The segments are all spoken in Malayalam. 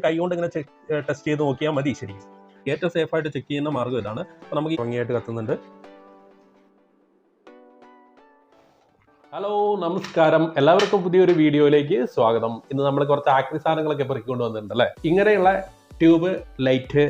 കൈകൊണ്ട് ഇങ്ങനെ ടെസ്റ്റ് ചെയ്ത് നോക്കിയാൽ മതി. ശരിക്കും ഏറ്റവും സേഫ് ആയിട്ട് ചെക്ക് ചെയ്യുന്ന മാർഗം ഇതാണ്. അപ്പോൾ നമുക്ക് ഭംഗിയായിട്ട് കത്തുന്നുണ്ട്. ഹലോ നമസ്കാരം. എല്ലാവർക്കും പുതിയൊരു വീഡിയോയിലേക്ക് സ്വാഗതം. ഇന്ന് നമ്മൾ കുറച്ച് ആക്രി സാധനങ്ങളൊക്കെ പെറുക്കിക്കൊണ്ട് വന്നിട്ടുണ്ട് അല്ലേ? ഇങ്ങനെയുള്ള ട്യൂബ് ലൈറ്റ്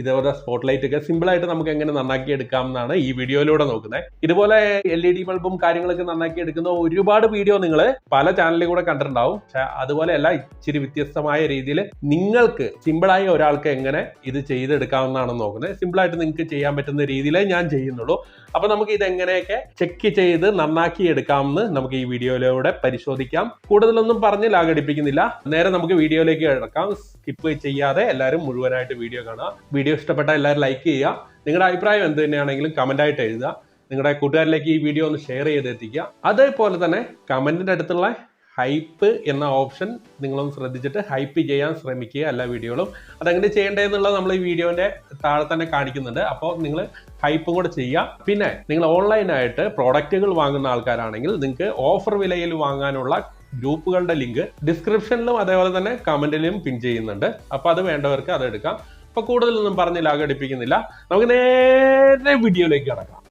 ഇതേപോലെ സ്പോട്ട് ലൈറ്റ് ഒക്കെ സിമ്പിൾ ആയിട്ട് നമുക്ക് എങ്ങനെ നന്നാക്കി എടുക്കാം എന്നാണ് ഈ വീഡിയോയിലൂടെ നോക്കുന്നത്. ഇതുപോലെ എൽ ഇ ഡി ബൾബും കാര്യങ്ങളൊക്കെ നന്നാക്കി എടുക്കുന്ന ഒരുപാട് വീഡിയോ നിങ്ങൾ പല ചാനലിൽ കൂടെ കണ്ടിട്ടുണ്ടാവും. പക്ഷെ അതുപോലെയല്ല ഇച്ചിരി വ്യത്യസ്തമായ രീതിയിൽ നിങ്ങൾക്ക് സിമ്പിളായി ഒരാൾക്ക് എങ്ങനെ ഇത് ചെയ്തെടുക്കാവുന്നതാണെന്ന് നോക്കുന്നത്. സിമ്പിളായിട്ട് നിങ്ങൾക്ക് ചെയ്യാൻ പറ്റുന്ന രീതിയിലേ ഞാൻ ചെയ്യുന്നുള്ളൂ. അപ്പൊ നമുക്ക് ഇത് എങ്ങനെയൊക്കെ ചെക്ക് ചെയ്ത് നന്നാക്കി എടുക്കാം എന്ന് നമുക്ക് ഈ വീഡിയോയിലൂടെ പരിശോധിക്കാം. കൂടുതലൊന്നും പറഞ്ഞ് ലാഗടിപ്പിക്കുന്നില്ല നേരെ നമുക്ക് വീഡിയോയിലേക്ക് കിടക്കാം. സ്കിപ്പ് ചെയ്യാതെ എല്ലാവരും മുഴുവനായിട്ട് വീഡിയോ കാണുക. വീഡിയോ ഇഷ്ടപ്പെട്ട എല്ലാവരും ലൈക്ക് ചെയ്യുക. നിങ്ങളുടെ അഭിപ്രായം എന്ത് തന്നെയാണെങ്കിലും കമന്റ് ആയിട്ട് എഴുതുക. നിങ്ങളുടെ കൂട്ടുകാരിലേക്ക് ഈ വീഡിയോ ഒന്ന് ഷെയർ ചെയ്ത് എത്തിക്കുക. അതേപോലെ തന്നെ കമന്റിന്റെ അടുത്തുള്ള ഹൈപ്പ് എന്ന ഓപ്ഷൻ നിങ്ങളൊന്ന് ശ്രദ്ധിച്ചിട്ട് ഹൈപ്പ് ചെയ്യാൻ ശ്രമിക്കുക എല്ലാ വീഡിയോകളും അതെങ്ങനെ ചെയ്യേണ്ടതെന്നുള്ളത് നമ്മൾ ഈ വീഡിയോന്റെ താഴെ തന്നെ കാണിക്കുന്നുണ്ട്. അപ്പോൾ നിങ്ങൾ ഹൈപ്പും കൂടെ ചെയ്യുക. പിന്നെ നിങ്ങൾ ഓൺലൈനായിട്ട് പ്രോഡക്റ്റുകൾ വാങ്ങുന്ന ആൾക്കാരാണെങ്കിൽ നിങ്ങൾക്ക് ഓഫർ വിലയിൽ വാങ്ങാനുള്ള ഗ്രൂപ്പുകളുടെ ലിങ്ക് ഡിസ്ക്രിപ്ഷനിലും അതേപോലെ തന്നെ കമന്റിലും പിൻ ചെയ്യുന്നുണ്ട്. അപ്പോൾ അത് വേണ്ടവർക്ക് അത് എടുക്കാം. അപ്പൊ കൂടുതലൊന്നും പറഞ്ഞ് ലാഗടിപ്പിക്കുന്നില്ല. നമുക്ക് നേരെ വീഡിയോയിലേക്ക് കടക്കാം.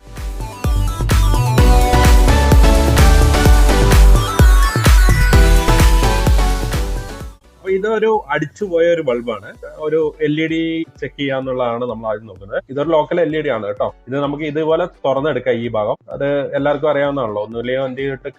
ഇതൊരു അടിച്ചുപോയ ഒരു ബൾബാണ്. ഒരു എൽ ഇ ഡി ചെക്ക് ചെയ്യാന്നുള്ളതാണ് നമ്മൾ ആദ്യം നോക്കുന്നത്. ഇതൊരു ലോക്കൽ എൽ ഇ ഡി ആണ് കേട്ടോ. ഇത് നമുക്ക് ഇതുപോലെ തുറന്നെടുക്കാം ഈ ഭാഗം. അത് എല്ലാവർക്കും അറിയാവുന്നതാണല്ലോ. ഒന്നുമില്ലെങ്കിൽ വണ്ടി ഇട്ട്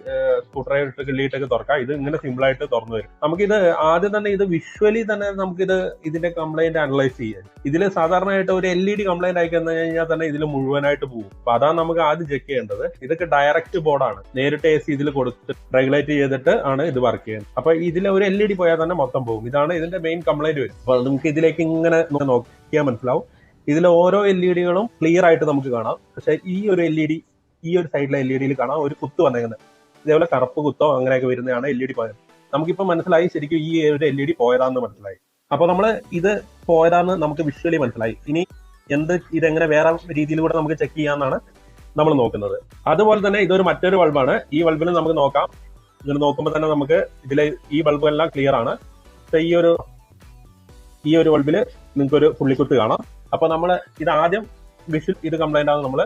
സ്കൂട്ടറെ ഇട്ട് കിള്ളിയിട്ടൊക്കെ തുറക്കാം. ഇത് ഇങ്ങനെ സിമ്പിൾ ആയിട്ട് തുറന്നു വരും. നമുക്കിത് ആദ്യം തന്നെ ഇത് വിഷ്വലി തന്നെ നമുക്കിത് ഇതിന്റെ കംപ്ലൈന്റ് അനലൈസ് ചെയ്യാം. ഇതിൽ സാധാരണയായിട്ട് ഒരു എൽ ഇ ഡി കംപ്ലൈന്റ് ആയി കഴിഞ്ഞാൽ തന്നെ ഇതിൽ മുഴുവനായിട്ട് പോകും. അപ്പൊ അതാണ് നമുക്ക് ആദ്യം ചെക്ക് ചെയ്യേണ്ടത്. ഇതൊക്കെ ഡയറക്റ്റ് ബോർഡാണ് നേരിട്ട് എ സി ഇതിൽ കൊടുത്ത് റെഗുലേറ്റ് ചെയ്തിട്ട് ആണ് ഇത് വർക്ക് ചെയ്യുന്നത്. അപ്പൊ ഇതിൽ ഒരു എൽ ഇ ഡി പോയാൽ തന്നെ മൊത്തം പോകും ഇതാണ് ഇതിന്റെ മെയിൻ കംപ്ലൈന്റ് വരും അപ്പൊ നമുക്ക് ഇതിലേക്ക് ഇങ്ങനെ നോക്കിയാൽ മനസ്സിലാവും. ഇതിലെ ഓരോ എൽ ഇ ഡികളും ക്ലിയർ ആയിട്ട് നമുക്ക് കാണാം. പക്ഷെ ഈ ഒരു എൽ ഇ ഡി ഈ ഒരു സൈഡിലെ എൽ ഇ ഡിയിൽ കാണാം ഒരു കുത്ത് വന്നേക്കുന്നത്. ഇതേപോലെ കറുപ്പ് കുത്തോ അങ്ങനെയൊക്കെ വരുന്നതാണ് എൽ ഇ ഡി പോയത്. നമുക്കിപ്പോ മനസ്സിലായി ശരിക്കും ഈ ഒരു എൽ ഇ ഡി പോയതാന്ന് മനസ്സിലായി. അപ്പൊ നമ്മൾ ഇത് പോയതാന്ന് നമുക്ക് വിഷ്വലി മനസ്സിലായി. ഇനി എന്ത് ഇതെങ്ങനെ വേറെ രീതിയിൽ കൂടെ നമുക്ക് ചെക്ക് ചെയ്യാന്നാണ് നമ്മൾ നോക്കുന്നത്. അതുപോലെ തന്നെ ഇതൊരു മറ്റൊരു ബൾബാണ് ഈ ബൾബിൽ നമുക്ക് നോക്കാം. ഇങ്ങനെ നോക്കുമ്പോൾ തന്നെ നമുക്ക് ഇതിലെ ഈ ബൾബ് എല്ലാം ക്ലിയർ ആണ്. ഈ ഒരു ഈ ഒരു ബൾബിൽ നിങ്ങൾക്ക് ഒരു പുള്ളിക്കുത്ത് കാണാം. അപ്പൊ നമ്മൾ ഇത് ആദ്യം വിഷു ഇത് കംപ്ലൈന്റ് ആണ് നമ്മൾ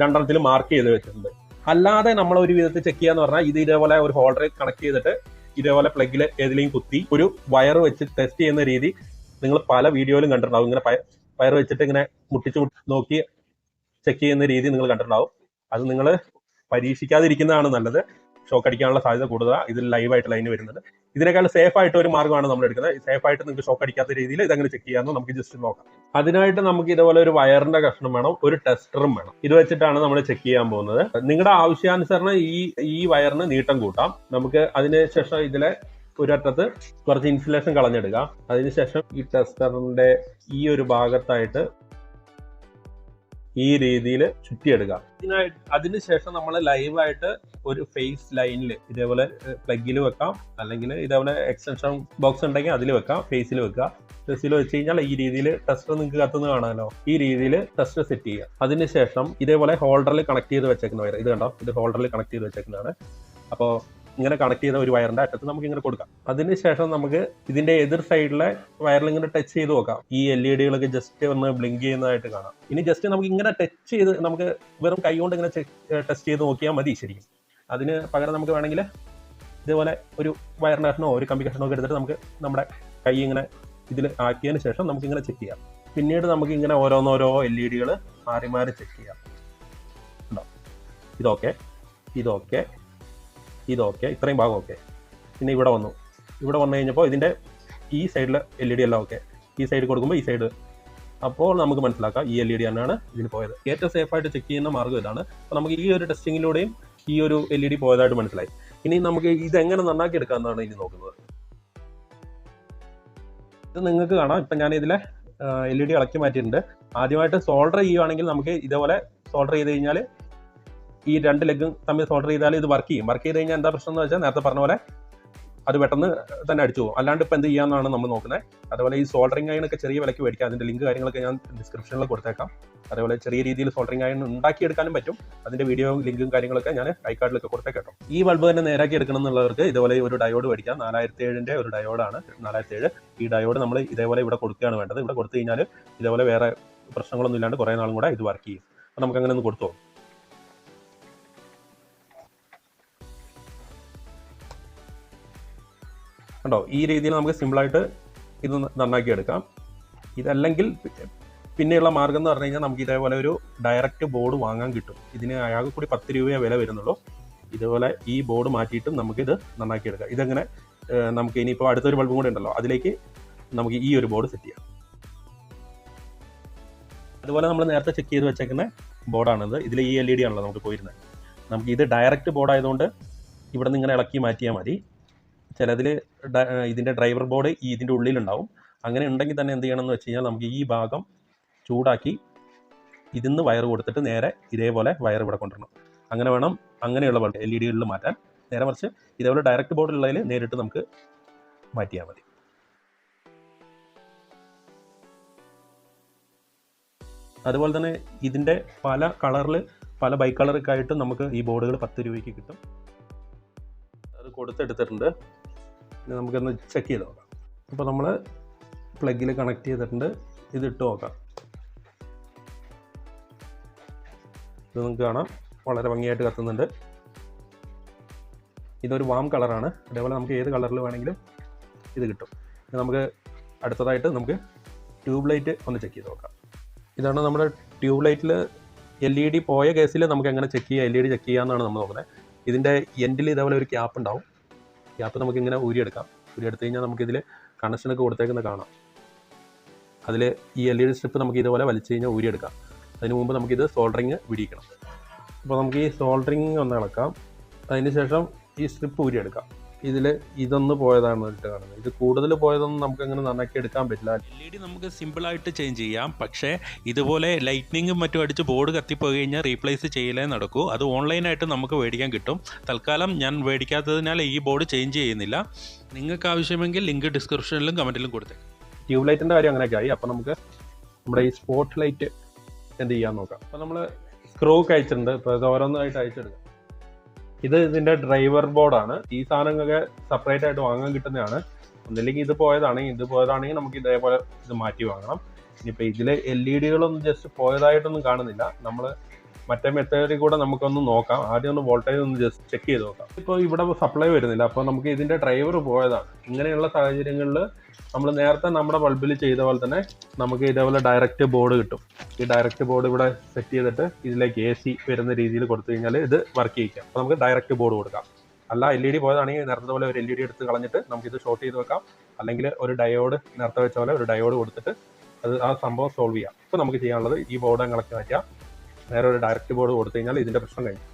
രണ്ടെണ്ണത്തിൽ മാർക്ക് ചെയ്ത് വെച്ചിട്ടുണ്ട്. അല്ലാതെ നമ്മൾ ഒരു വിധത്തിൽ ചെക്ക് ചെയ്യാന്ന് പറഞ്ഞാൽ ഇത് ഇതേപോലെ ഒരു ഹോൾഡർ കണക്ട് ചെയ്തിട്ട് ഇതേപോലെ പ്ലഗിൽ ഏതിലെയും കുത്തി ഒരു വയർ വെച്ച് ടെസ്റ്റ് ചെയ്യുന്ന രീതി നിങ്ങൾ പല വീഡിയോയിലും കണ്ടിട്ടുണ്ടാവും. ഇങ്ങനെ വയർ വെച്ചിട്ട് ഇങ്ങനെ മുട്ടിച്ച് നോക്കി ചെക്ക് ചെയ്യുന്ന രീതി നിങ്ങൾ കണ്ടിട്ടുണ്ടാവും. അത് നിങ്ങൾ പരീക്ഷിക്കാതിരിക്കുന്നതാണ് നല്ലത്. ഷോക്ക് അടിക്കാനുള്ള സാധ്യത കൂടുതലാണ് ഇതിൽ ലൈവായിട്ട് ലൈന് വരുന്നത്. ഇതിനേക്കാൾ സേഫ് ആയിട്ട് ഒരു മാർഗമാണ് നമ്മൾ എടുക്കുന്നത്. സേഫ് ആയിട്ട് നിങ്ങൾക്ക് ഷോക്ക് അടിക്കാത്ത രീതിയിൽ ഇതങ്ങനെ ചെക്ക് ചെയ്യാമെന്ന് നമുക്ക് ജസ്റ്റ് നോക്കാം. അതിനായിട്ട് നമുക്ക് ഇതുപോലെ ഒരു വയറിന്റെ കഷ്ണം വേണം ഒരു ടെസ്റ്ററും വേണം. ഇത് വെച്ചിട്ടാണ് നമ്മൾ ചെക്ക് ചെയ്യാൻ പോകുന്നത്. നിങ്ങളുടെ ആവശ്യാനുസരണം ഈ ഈ വയറിന് നീട്ടം കൂട്ടാം. നമുക്ക് അതിനുശേഷം ഇതിലെ ഒരറ്റത്ത് കുറച്ച് ഇൻസുലേഷൻ കളഞ്ഞെടുക്കാം. അതിനുശേഷം ഈ ടെസ്റ്ററിന്റെ ഈ ഒരു ഭാഗത്തായിട്ട് ഈ രീതിയിൽ ചുറ്റിയെടുക്കാം. ഇതിനായിട്ട് അതിനുശേഷം നമ്മൾ ലൈവായിട്ട് ഒരു ഫേസ് ലൈനിൽ ഇതേപോലെ പ്ലഗിൽ വെക്കാം. അല്ലെങ്കിൽ ഇതേപോലെ എക്സ്റ്റൻഷൻ ബോക്സ് ഉണ്ടെങ്കിൽ അതിൽ വെക്കാം ഫേസിൽ വെക്കുക. ഫേസിൽ വെച്ച് കഴിഞ്ഞാൽ ഈ രീതിയിൽ ടെസ്റ്റർ നിങ്ങൾക്ക് കത്തുന്നത് കാണാമല്ലോ ഈ രീതിയിൽ ടെസ്റ്റർ സെറ്റ് ചെയ്യുക. അതിനുശേഷം ഇതേപോലെ ഹോൾഡറിൽ കണക്ട് ചെയ്ത് വെച്ചേക്കുന്ന വയർ ഇത് കണ്ടോ? ഇത് ഹോൾഡറിൽ കണക്ട് ചെയ്ത് വെച്ചേക്കുന്നതാണ്. അപ്പോൾ ഇങ്ങനെ കണക്ട് ചെയ്ത ഒരു വയറിന്റെ അറ്റത്ത് നമുക്ക് ഇങ്ങനെ കൊടുക്കാം. അതിനുശേഷം നമുക്ക് ഇതിന്റെ എതിർ സൈഡിലെ വയറിൽ ഇങ്ങനെ ടച്ച് ചെയ്ത് നോക്കാം. ഈ എൽ ഇ ഡികളൊക്കെ ജസ്റ്റ് ഒന്ന് ബ്ലിങ്ക് ചെയ്യുന്നതായിട്ട് കാണാം. ഇനി ജസ്റ്റ് നമുക്ക് ഇങ്ങനെ ടച്ച് ചെയ്ത് നമുക്ക് വെറും കൈ കൊണ്ട് ഇങ്ങനെ ടെസ്റ്റ് ചെയ്ത് നോക്കിയാൽ മതി ശരിക്കും. അതിന് പകരം നമുക്ക് വേണമെങ്കിൽ ഇതേപോലെ ഒരു വയറിന്റെ കഷ്ണോ ഒരു കമ്പി കഷ്ണോ ഒക്കെ എടുത്തിട്ട് നമുക്ക് നമ്മുടെ കൈ ഇങ്ങനെ ഇതിൽ ആക്കിയതിന് ശേഷം നമുക്ക് ഇങ്ങനെ ചെക്ക് ചെയ്യാം. പിന്നീട് നമുക്ക് ഇങ്ങനെ ഓരോന്നോരോ എൽ ഇ ഡികൾ മാറി മാറി ചെക്ക് ചെയ്യാം. ഇതൊക്കെ ഇതൊക്കെ ഇതൊക്കെ ഇത്രയും ഭാഗം ഓക്കെ പിന്നെ ഇവിടെ വന്നു. ഇവിടെ വന്നു കഴിഞ്ഞപ്പോൾ ഇതിന്റെ ഈ സൈഡിൽ എൽ ഇ ഡി എല്ലാം ഓക്കെ ഈ സൈഡ് കൊടുക്കുമ്പോൾ ഈ സൈഡ് അപ്പോൾ നമുക്ക് മനസ്സിലാക്കാം ഈ എൽ ഇ ഡി തന്നെയാണ് ഇതിന് പോയത്. ഏറ്റവും സേഫ് ആയിട്ട് ചെക്ക് ചെയ്യുന്ന മാർഗം ഇതാണ്. അപ്പോൾ നമുക്ക് ഈ ഒരു ടെസ്റ്റിങ്ങിലൂടെയും ഈ ഒരു എൽ ഇ ഡി പോയതായിട്ട് മനസ്സിലായി. ഇനി നമുക്ക് ഇതെങ്ങനെ നന്നാക്കി എടുക്കാമെന്നാണ് ഇനി നോക്കുന്നത്. ഇത് നിങ്ങൾക്ക് കാണാം. ഇപ്പം ഞാൻ ഇതിലെ എൽ ഇ ഡി ഇളക്കി മാറ്റിയിട്ടുണ്ട്. ആദ്യമായിട്ട് സോൾഡർ ചെയ്യുവാണെങ്കിൽ നമുക്ക് ഇതേപോലെ സോൾഡർ ചെയ്ത് കഴിഞ്ഞാൽ ഈ രണ്ട് ലെഗും തമ്മിൽ സോൾഡർ ചെയ്താൽ ഇത് വർക്ക് ചെയ്യും. വർക്ക് ചെയ്ത് കഴിഞ്ഞാൽ എന്താ പ്രശ്നം എന്ന് വെച്ചാൽ നേരത്തെ പറഞ്ഞ പോലെ അത് പെട്ടെന്ന് തന്നെ അടിച്ചു പോകും. അല്ലാണ്ട് ഇപ്പം എന്ത് ചെയ്യാന്നാണ് നമ്മൾ നോക്കുന്നത്. അതുപോലെ ഈ സോൾഡറിങ് അയണൊക്കെ ചെറിയ വിലയ്ക്ക് മേടിക്കാം. അതിന്റെ ലിങ്ക് കാര്യങ്ങളൊക്കെ ഞാൻ ഡിസ്ക്രിപ്ഷനിൽ കൊടുത്തേക്കാം. അതേപോലെ ചെറിയ രീതിയിൽ സോൾഡറിങ് അയൺ ഉണ്ടാക്കിയെടുക്കാനും പറ്റും. അതിന്റെ വീഡിയോ ലിങ്കും കാര്യങ്ങളൊക്കെ ഞാൻ ഐക്കാർഡിലൊക്കെ കൊടുത്തേക്കാം ഈ ബൾബ് തന്നെ നേരാക്കി എടുക്കണം എന്നുള്ളവർക്ക് ഇതുപോലെ ഒരു ഡയോഡ് മേടിക്കാം. നാലായിരത്തി ഏഴിന്റെ ഒരു ഡയോഡാണ് നാലായിരത്തി ഏഴ് ഈ ഡയോഡ് നമ്മൾ ഇതേപോലെ ഇവിടെ കൊടുക്കുകയാണ് വേണ്ടത്. ഇവിടെ കൊടുത്തു കഴിഞ്ഞാൽ ഇതേപോലെ വേറെ പ്രശ്നങ്ങളൊന്നും ഇല്ലാണ്ട് കുറേ നാളും കൂടെ ഇത് വർക്ക് ചെയ്യും. അപ്പോൾ നമുക്ക് അങ്ങനെ ഒന്ന് കൊടുത്തു കണ്ടോ? ഈ രീതിയിൽ നമുക്ക് സിമ്പിളായിട്ട് ഇത് നന്നാക്കി എടുക്കാം. ഇതല്ലെങ്കിൽ പിന്നെയുള്ള മാർഗം എന്ന് പറഞ്ഞു കഴിഞ്ഞാൽ നമുക്ക് ഇതേപോലെ ഒരു ഡയറക്റ്റ് ബോർഡ് വാങ്ങാൻ കിട്ടും. ഇതിന് അയാൾക്ക് കൂടി പത്ത് രൂപയെ വില വരുന്നുള്ളൂ. ഇതുപോലെ ഈ ബോർഡ് മാറ്റിയിട്ടും നമുക്കിത് നന്നാക്കി എടുക്കാം. ഇതെങ്ങനെ നമുക്ക് ഇനിയിപ്പോൾ അടുത്തൊരു ബൾബും കൂടെ ഉണ്ടല്ലോ. അതിലേക്ക് നമുക്ക് ഈ ഒരു ബോർഡ് സെറ്റ് ചെയ്യാം. അതുപോലെ നമ്മൾ നേരത്തെ ചെക്ക് ചെയ്ത് വെച്ചേക്കുന്ന ബോർഡാണിത് ഇതിൽ ഈ എൽ ഇ ഡി ആണല്ലോ നമുക്ക് പോയിരുന്നത്. നമുക്ക് ഇത് ഡയറക്റ്റ് ബോർഡ് ആയതുകൊണ്ട് ഇവിടെ നിന്ന് ഇങ്ങനെ ഇളക്കി മാറ്റിയാൽ മതി. ചിലതിൽ ഇതിന്റെ ഡ്രൈവർ ബോർഡ് ഈ ഇതിന്റെ ഉള്ളിലുണ്ടാവും. അങ്ങനെ ഉണ്ടെങ്കിൽ തന്നെ എന്ത് ചെയ്യണം എന്ന് വെച്ച് കഴിഞ്ഞാൽ നമുക്ക് ഈ ഭാഗം ചൂടാക്കി ഇതിൽ നിന്ന് വയർ കൊടുത്തിട്ട് നേരെ ഇതേപോലെ വയർ ഇവിടെ കൊണ്ടുവരണം. അങ്ങനെ വേണം അങ്ങനെയുള്ള ബൾബ് എൽ ഇ ഡികളിൽ മാറ്റാൻ. നേരെ മറിച്ച് ഇതേപോലെ ഡയറക്റ്റ് ബോർഡിലുള്ളതിൽ നേരിട്ട് നമുക്ക് മാറ്റിയാൽ മതി. അതുപോലെ തന്നെ ഇതിന്റെ പല കളറിൽ പല ബൈ കളറൊക്കെ ആയിട്ട് നമുക്ക് ഈ ബോർഡുകൾ പത്ത് രൂപയ്ക്ക് കിട്ടും. അത് കൊടുത്തെടുത്തിട്ടുണ്ട്. നമുക്കൊന്ന് ചെക്ക് ചെയ്ത് നോക്കാം. അപ്പോൾ നമ്മൾ പ്ലഗിൽ കണക്ട് ചെയ്തിട്ടുണ്ട്. ഇത് ഇട്ട് നോക്കാം. ഇത് നിങ്ങൾക്ക് കാണാം. വളരെ ഭംഗിയായിട്ട് കത്തുന്നുണ്ട്. ഇതൊരു വാം കളറാണ് അതേപോലെ നമുക്ക് ഏത് കളറിൽ വേണമെങ്കിലും ഇത് കിട്ടും. നമുക്ക് അടുത്തതായിട്ട് നമുക്ക് ട്യൂബ് ലൈറ്റ് ഒന്ന് ചെക്ക് ചെയ്ത് നോക്കാം. ഇതാണ് നമ്മുടെ ട്യൂബ് ലൈറ്റിൽ എൽ ഇ ഡി പോയ കേസിൽ നമുക്ക് എങ്ങനെ ചെക്ക് ചെയ്യാം? എൽ ഇ ഡി ചെക്ക് ചെയ്യാമെന്നാണ് നമ്മൾ നോക്കുന്നത്. ഇതിന്റെ എൻഡിൽ ഇതേപോലെ ഒരു ക്യാപ്പ് ഉണ്ടാവും. ക്യാപ്പ് നമുക്കിങ്ങനെ ഊരിയെടുക്കാം. ഊരിയെടുത്ത് കഴിഞ്ഞാൽ നമുക്കിതിൽ കണക്ഷനൊക്കെ കൊടുത്തേക്കുന്നത് കാണാം. അതിൽ ഈ എൽ ഇ ഡി സ്ട്രിപ്പ് നമുക്ക് ഇതുപോലെ വലിച്ചു കഴിഞ്ഞാൽ ഊരിയെടുക്കാം. അതിന് മുമ്പ് നമുക്കിത് സോൾഡറിങ് പിടിക്കണം അപ്പോൾ നമുക്ക് ഈ സോൾഡറിങ് ഒന്ന് ഇളക്കാം. അതിന് ശേഷം ഈ സ്ട്രിപ്പ് ഊരിയെടുക്കാം. ഇതിൽ ഇതൊന്ന് പോയതാണ് ഇട്ട് കാണുന്നത്. ഇത് കൂടുതൽ പോയതൊന്നും നമുക്ക് അങ്ങനെ നന്നാക്കി എടുക്കാൻ പറ്റില്ല. എൽ ഇ ഡി നമുക്ക് സിമ്പിളായിട്ട് ചേഞ്ച് ചെയ്യാം. പക്ഷേ ഇതുപോലെ ലൈറ്റ്നിങ്ങും മറ്റും അടിച്ച് ബോർഡ് കത്തിപ്പോയി കഴിഞ്ഞാൽ റീപ്ലേസ് ചെയ്യലേ നടക്കൂ. അത് ഓൺലൈനായിട്ട് നമുക്ക് മേടിക്കാൻ കിട്ടും. തൽക്കാലം ഞാൻ മേടിക്കാത്തതിനാൽ ഈ ബോർഡ് ചേഞ്ച് ചെയ്യുന്നില്ല. നിങ്ങൾക്ക് ആവശ്യമെങ്കിൽ ലിങ്ക് ഡിസ്ക്രിപ്ഷനിലും കമന്റിലും കൊടുത്തേ ട്യൂബ് ലൈറ്റിന്റെ കാര്യം അങ്ങനെയൊക്കെ ആയി അപ്പോൾ നമുക്ക് നമ്മുടെ ഈ സ്പോട്ട് ലൈറ്റ് എന്ത് ചെയ്യാൻ നോക്കാം. അപ്പോൾ നമ്മൾ സ്ക്രൂ ഒക്കെ അയച്ചിട്ടുണ്ട്. ഇപ്പോൾ ഇത് ഓരോന്നായിട്ട് അയച്ചെടുക്കാം. ഇത് ഇതിന്റെ ഡ്രൈവർ ബോർഡാണ് ഈ സാധനങ്ങളൊക്കെ സെപ്പറേറ്റ് ആയിട്ട് വാങ്ങാൻ കിട്ടുന്നതാണ്. ഒന്നില്ലെങ്കിൽ ഇത് പോയതാണെങ്കിൽ ഇത് പോയതാണെങ്കിൽ നമുക്ക് ഇതേപോലെ ഇത് മാറ്റി വാങ്ങണം. ഇനിയിപ്പോൾ ഇതിലെ എൽ ഇ ഡികളൊന്നും ജസ്റ്റ് പോയതായിട്ടൊന്നും കാണുന്നില്ല. നമ്മൾ മറ്റേ മെത്തേഡിൽ കൂടെ നമുക്കൊന്ന് നോക്കാം. ആദ്യം ഒന്ന് വോൾട്ടേജ് ഒന്ന് ജസ്റ്റ് ചെക്ക് ചെയ്ത് നോക്കാം. ഇപ്പോൾ ഇവിടെ സപ്ലൈ വരുന്നില്ല. അപ്പോൾ നമുക്ക് ഇതിന്റെ ഡ്രൈവർ പോയതാണ്. ഇങ്ങനെയുള്ള സാഹചര്യങ്ങളിൽ നമ്മൾ നേരത്തെ നമ്മുടെ ബൾബിൽ ചെയ്ത പോലെ തന്നെ നമുക്ക് ഇതേപോലെ ഡയറക്റ്റ് ബോർഡ് കിട്ടും. ഈ ഡയറക്റ്റ് ബോർഡ് ഇവിടെ സെറ്റ് ചെയ്തിട്ട് ഇതിലേക്ക് എ സി വരുന്ന രീതിയിൽ കൊടുത്തു കഴിഞ്ഞാൽ ഇത് വർക്ക് ചെയ്യിക്കാം. അപ്പോൾ നമുക്ക് ഡയറക്റ്റ് ബോർഡ് കൊടുക്കാം. അല്ല എൽ ഇ ഡി പോയതാണെങ്കിൽ നേരത്തെ പോലെ ഒരു എൽ ഇ ഡി എടുത്ത് കളഞ്ഞിട്ട് നമുക്ക് ഇത് ഷോർട്ട് ചെയ്ത് വെക്കാം. അല്ലെങ്കിൽ ഒരു ഡയോഡ് നേരത്തെ വെച്ച പോലെ ഒരു ഡയോഡ് കൊടുത്തിട്ട് അത് ആ സംഭവം സോൾവ് ചെയ്യാം. ഇപ്പോൾ നമുക്ക് ചെയ്യാനുള്ളത് ഈ ബോർഡ് കളക്കി മാറ്റാം നേരെ ഒരു ഡയറക്റ്റ് ബോർഡ് കൊടുത്തു കഴിഞ്ഞാൽ ഇതിന്റെ പ്രശ്നം കഴിഞ്ഞു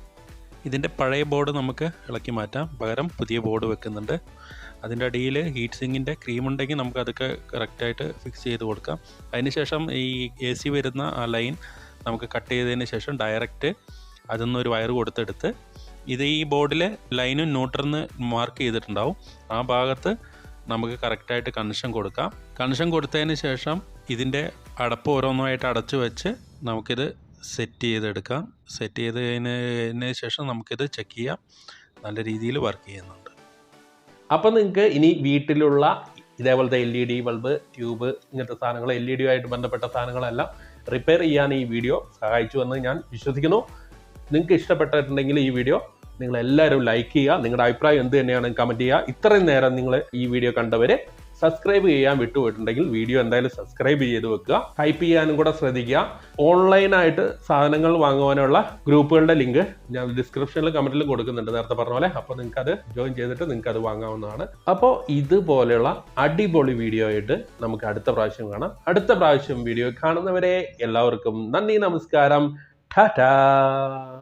ഇതിന്റെ പഴയ ബോർഡ് നമുക്ക് ഇളക്കി മാറ്റാം. പകരം പുതിയ ബോർഡ് വെക്കുന്നുണ്ട്. അതിന്റെ അടിയിൽ ഹീറ്റ് സിങ്ങിന്റെ ക്രീം ഉണ്ടെങ്കിൽ നമുക്ക് അതൊക്കെ കറക്റ്റായിട്ട് ഫിക്സ് ചെയ്ത് കൊടുക്കാം. അതിനുശേഷം ഈ എ സി വരുന്ന ആ ലൈൻ നമുക്ക് കട്ട് ചെയ്തതിന് ശേഷം ഡയറക്റ്റ് അതിൽ നിന്ന് ഒരു വയർ കൊടുത്തെടുത്ത് ഇത് ഈ ബോർഡിൽ ലൈനും ന്യൂട്രന്ന് മാർക്ക് ചെയ്തിട്ടുണ്ടാവും. ആ ഭാഗത്ത് നമുക്ക് കറക്റ്റായിട്ട് കണക്ഷൻ കൊടുക്കാം. കണക്ഷൻ കൊടുത്തതിന് ശേഷം ഇതിന്റെ അടപ്പ് ഓരോന്നായിട്ട് അടച്ചു വെച്ച് നമുക്കിത് സെറ്റ് ചെയ്തെടുക്കാം. സെറ്റ് ചെയ്തതിന് ശേഷം നമുക്കിത് ചെക്ക് ചെയ്യാം. നല്ല രീതിയിൽ വർക്ക് ചെയ്യുന്നുണ്ട്. അപ്പോൾ നിങ്ങൾക്ക് ഇനി വീട്ടിലുള്ള ഇതേപോലത്തെ L E D bulb tube ഇങ്ങനത്തെ സാധനങ്ങൾ എൽ ഇ ഡിയുമായിട്ട് ബന്ധപ്പെട്ട സാധനങ്ങളെല്ലാം റിപ്പയർ ചെയ്യാൻ ഈ വീഡിയോ സഹായിച്ചു എന്ന് ഞാൻ വിശ്വസിക്കുന്നു. നിങ്ങൾക്ക് ഇഷ്ടപ്പെട്ടിട്ടുണ്ടെങ്കിൽ ഈ വീഡിയോ നിങ്ങൾ എല്ലാവരും ലൈക്ക് ചെയ്യുക. നിങ്ങളുടെ അഭിപ്രായം എന്ത് തന്നെയാണ് കമന്റ് ചെയ്യുക. ഇത്രയും നേരം നിങ്ങൾ ഈ വീഡിയോ കണ്ടവരെ സബ്സ്ക്രൈബ് ചെയ്യാൻ വിട്ടുപോയിട്ടുണ്ടെങ്കിൽ വീഡിയോ എന്തായാലും സബ്സ്ക്രൈബ് ചെയ്ത് വെക്കുക. ടൈപ്പ് ചെയ്യാനും കൂടെ ശ്രദ്ധിക്കുക. ഓൺലൈനായിട്ട് സാധനങ്ങൾ വാങ്ങുവാനുള്ള ഗ്രൂപ്പുകളുടെ ലിങ്ക് ഞാൻ ഡിസ്ക്രിപ്ഷനിലും കമന്റിലും കൊടുക്കുന്നുണ്ട് നേരത്തെ പറഞ്ഞ പോലെ. അപ്പോൾ നിങ്ങൾക്ക് അത് ജോയിൻ ചെയ്തിട്ട് നിങ്ങൾക്ക് അത് വാങ്ങാവുന്നതാണ്. അപ്പോൾ ഇതുപോലെയുള്ള അടിപൊളി വീഡിയോ ആയിട്ട് നമുക്ക് അടുത്ത പ്രാവശ്യം കാണാം. അടുത്ത പ്രാവശ്യം വീഡിയോ കാണുന്നവരെ എല്ലാവർക്കും നന്ദി നമസ്കാരം. ടാറ്റാ!